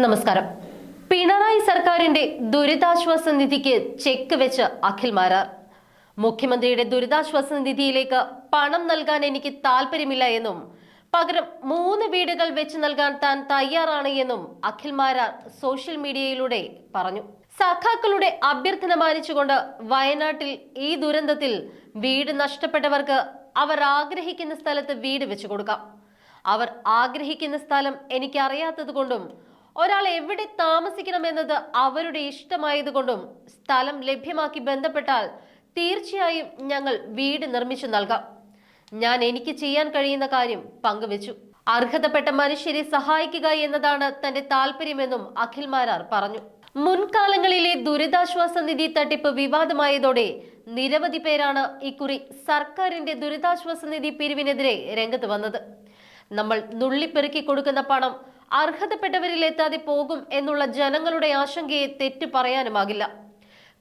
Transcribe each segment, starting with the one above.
നമസ്കാരം. പിണറായി സർക്കാരിന്റെ ദുരിതാശ്വാസ നിധിക്ക് ചെക്ക് വെച്ച് അഖിൽ മാരാർ മുഖ്യമന്ത്രിയുടെ ദുരിതാശ്വാസ നിധിയിലേക്ക് പണം നൽകാൻ എനിക്ക് താല്പര്യമില്ല എന്നും പകരം മൂന്ന് വീടുകൾ വെച്ച് നൽകാൻ താൻ തയ്യാറാണ് എന്നും അഖിൽ മാരാർ സോഷ്യൽ മീഡിയയിലൂടെ പറഞ്ഞു. സഖാക്കളുടെ അഭ്യർത്ഥന മാനിച്ചുകൊണ്ട് വയനാട്ടിൽ ഈ ദുരന്തത്തിൽ വീട് നഷ്ടപ്പെട്ടവർക്ക് അവർ ആഗ്രഹിക്കുന്ന സ്ഥലത്ത് വീട് വെച്ചു കൊടുക്കാം. അവർ ആഗ്രഹിക്കുന്ന സ്ഥലം എനിക്കറിയാത്തത് കൊണ്ടും ഒരാൾ എവിടെ താമസിക്കണമെന്നത് അവരുടെ ഇഷ്ടമായതുകൊണ്ടും സ്ഥലം ലഭ്യമാക്കി ബന്ധപ്പെട്ടാൽ തീർച്ചയായും ഞങ്ങൾ വീട് നിർമ്മിച്ചു നൽകാം. ഞാൻ എനിക്ക് ചെയ്യാൻ കഴിയുന്ന കാര്യം പങ്കുവച്ചു. അർഹതപ്പെട്ട മനുഷ്യരെ സഹായിക്കുക എന്നതാണ് തന്റെ താല്പര്യമെന്നും അഖിൽ മാരാർ പറഞ്ഞു. മുൻകാലങ്ങളിലെ ദുരിതാശ്വാസ നിധി തട്ടിപ്പ് വിവാദമായതോടെ നിരവധി പേരാണ് ഇക്കുറി സർക്കാരിന്റെ ദുരിതാശ്വാസ നിധി പിരിവിനെതിരെ രംഗത്ത് വന്നത്. നമ്മൾ നുള്ളിപ്പെറുക്കി കൊടുക്കുന്ന പണം അർഹതപ്പെട്ടവരിൽ എത്താതെ പോകും എന്നുള്ള ജനങ്ങളുടെ ആശങ്കയെ തെറ്റു പറയാനുമാകില്ല.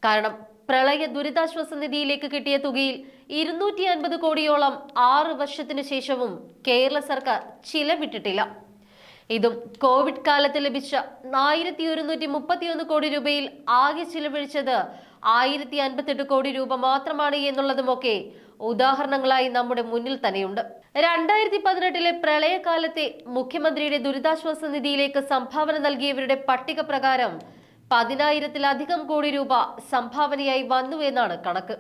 കാരണം പ്രളയ ദുരിതാശ്വാസ നിധിയിലേക്ക് കിട്ടിയ തുകയിൽ ഇരുന്നൂറ്റി അൻപത് കോടിയോളം ആറ് വർഷത്തിനു ശേഷവും കേരള സർക്കാർ ചിലവിട്ടിട്ടില്ല. ഇതും കോവിഡ് കാലത്ത് ലഭിച്ച ആയിരത്തി ഒരുന്നൂറ്റി മുപ്പത്തിയൊന്ന് കോടി രൂപയിൽ ആകെ ചിലവഴിച്ചത് ആയിരത്തി അൻപത്തെട്ട് കോടി രൂപ മാത്രമാണ് എന്നുള്ളതുമൊക്കെ ഉദാഹരണങ്ങളായി നമ്മുടെ മുന്നിൽ തന്നെയുണ്ട്. രണ്ടായിരത്തി പതിനെട്ടിലെ പ്രളയകാലത്തെ മുഖ്യമന്ത്രിയുടെ ദുരിതാശ്വാസ നിധിയിലേക്ക് സംഭാവന നൽകിയവരുടെ പട്ടിക പ്രകാരം പതിനായിരത്തിലധികം കോടി രൂപ സംഭാവനയായി വന്നു എന്നാണ് കണക്ക്.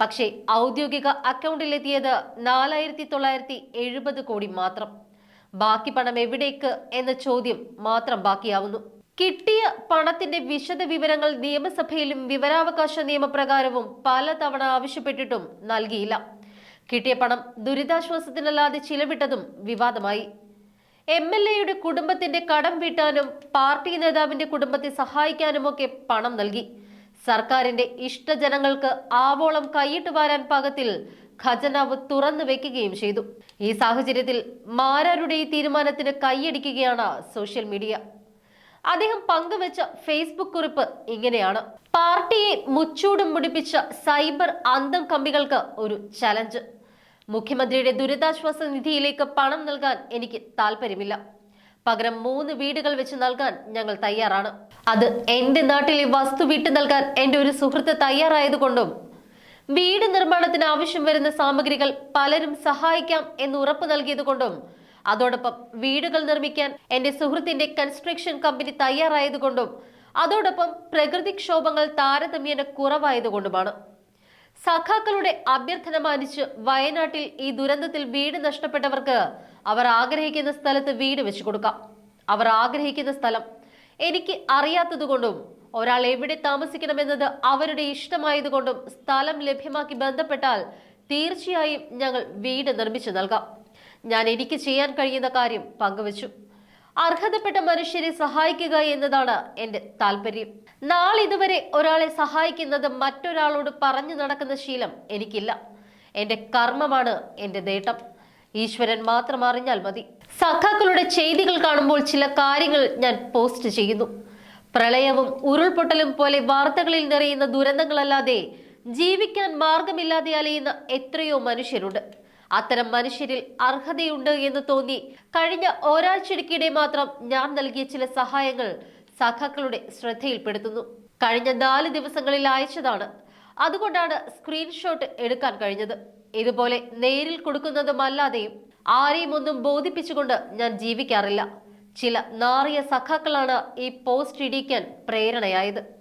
പക്ഷേ ഔദ്യോഗിക അക്കൗണ്ടിലെത്തിയത് നാലായിരത്തി തൊള്ളായിരത്തി എഴുപത് കോടി മാത്രം. ബാക്കി പണം എവിടേക്ക് എന്ന ചോദ്യം മാത്രം ബാക്കിയാവുന്നു. കിട്ടിയ പണത്തിന്റെ വിശദ വിവരങ്ങൾ നിയമസഭയിലും വിവരാവകാശ നിയമപ്രകാരവും പലതവണ ആവശ്യപ്പെട്ടിട്ടും നൽകിയില്ല. കിട്ടിയ പണം ദുരിതാശ്വാസത്തിനല്ലാതെ ചിലവിട്ടതും വിവാദമായി. എം എൽ എയുടെ കുടുംബത്തിന്റെ കടം വീട്ടാനും പാർട്ടി നേതാവിന്റെ കുടുംബത്തെ സഹായിക്കാനുമൊക്കെ പണം നൽകി. സർക്കാരിന്റെ ഇഷ്ടജനങ്ങൾക്ക് ആവോളം കൈയിട്ട് വാരാൻ പാകത്തിൽ ഖജനാവ് തുറന്നു വെക്കുകയും ചെയ്തു. ഈ സാഹചര്യത്തിൽ മാരാരുടെ ഈ തീരുമാനത്തിന് കൈയടിക്കുകയാണ് സോഷ്യൽ മീഡിയ അദ്ദേഹം പങ്കുവച്ച ഫേസ്ബുക്ക് കുറിപ്പ് ഇങ്ങനെയാണ്. പാർട്ടിയെ മുച്ചൂടും മുടിപ്പിച്ച സൈബർ അന്തം കമ്പികൾക്ക് ഒരു ചലഞ്ച് മുഖ്യമന്ത്രിയുടെ ദുരിതാശ്വാസ നിധിയിലേക്ക് പണം നൽകാൻ എനിക്ക് താല്പര്യമില്ല പകരം മൂന്ന് വീടുകൾ വെച്ച് നൽകാൻ ഞങ്ങൾ തയ്യാറാണ്. അത് എന്റെ നാട്ടിലെ വസ്തു വിട്ടു നൽകാൻ എന്റെ ഒരു സുഹൃത്ത് തയ്യാറായതുകൊണ്ടും വീട് നിർമ്മാണത്തിന് ആവശ്യം വരുന്ന സാമഗ്രികൾ പലരും സഹായിക്കാം എന്ന് ഉറപ്പ് നൽകിയതുകൊണ്ടും അതോടൊപ്പം വീടുകൾ നിർമ്മിക്കാൻ എന്റെ സുഹൃത്തിന്റെ കൺസ്ട്രക്ഷൻ കമ്പനി തയ്യാറായതുകൊണ്ടും അതോടൊപ്പം പ്രകൃതിക്ഷോഭങ്ങൾ താരതമ്യേന കുറവായതുകൊണ്ടുമാണ്. സഖാക്കളുടെ അഭ്യർത്ഥന മാനിച്ച് വയനാട്ടിൽ ഈ ദുരന്തത്തിൽ വീട് നഷ്ടപ്പെട്ടവർക്ക് അവർ ആഗ്രഹിക്കുന്ന സ്ഥലത്ത് വീട് വെച്ചു കൊടുക്കാം. അവർ ആഗ്രഹിക്കുന്ന സ്ഥലം എനിക്ക് അറിയാത്തതുകൊണ്ടും ഒരാൾ എവിടെ താമസിക്കണമെന്നത് അവരുടെ ഇഷ്ടമായതുകൊണ്ടും സ്ഥലം ലഭ്യമാക്കി ബന്ധപ്പെട്ടാൽ തീർച്ചയായും ഞങ്ങൾ വീട് നിർമ്മിച്ചു നൽകാം. ഞാൻ എനിക്ക് ചെയ്യാൻ കഴിയുന്ന കാര്യം പങ്കുവച്ചു. അർഹതപ്പെട്ട മനുഷ്യരെ സഹായിക്കുക എന്നതാണ് എന്റെ താല്പര്യം നാളിതുവരെ ഒരാളെ സഹായിക്കുന്നത് മറ്റൊരാളോട് പറഞ്ഞു നടക്കുന്ന ശീലം എനിക്കില്ല. എന്റെ കർമ്മമാണ് എന്റെ നേട്ടം. ഈശ്വരൻ മാത്രം അറിഞ്ഞാൽ മതി. സഖാക്കളുടെ ചെയ്തികൾ കാണുമ്പോൾ ചില കാര്യങ്ങൾ ഞാൻ പോസ്റ്റ് ചെയ്യുന്നു. പ്രളയവും ഉരുൾപൊട്ടലും പോലെ വാർത്തകളിൽ നിറയുന്ന ദുരന്തങ്ങളല്ലാതെ ജീവിക്കാൻ മാർഗമില്ലാതെ അലയുന്ന എത്രയോ മനുഷ്യരുണ്ട്. അത്തരം മനുഷ്യരിൽ അർഹതയുണ്ട് എന്ന് തോന്നി കഴിഞ്ഞ ഒരാഴ്ചയ്ക്കിടെ മാത്രം ഞാൻ നൽകിയ ചില സഹായങ്ങൾ സഖാക്കളുടെ ശ്രദ്ധയിൽപ്പെടുത്തുന്നു. കഴിഞ്ഞ നാല് ദിവസങ്ങളിൽ അയച്ചതാണ്. അതുകൊണ്ടാണ് സ്ക്രീൻഷോട്ട് എടുക്കാൻ കഴിഞ്ഞത്. ഇതുപോലെ നേരിൽ കൊടുക്കുന്നതുമല്ലാതെയും ആരെയും ഒന്നും ബോധിപ്പിച്ചുകൊണ്ട് ഞാൻ ജീവിക്കാറില്ല. ചില നാറിയ സഖാക്കളാണ് ഈ പോസ്റ്റ് ഇടിക്കാൻ പ്രേരണയായത്.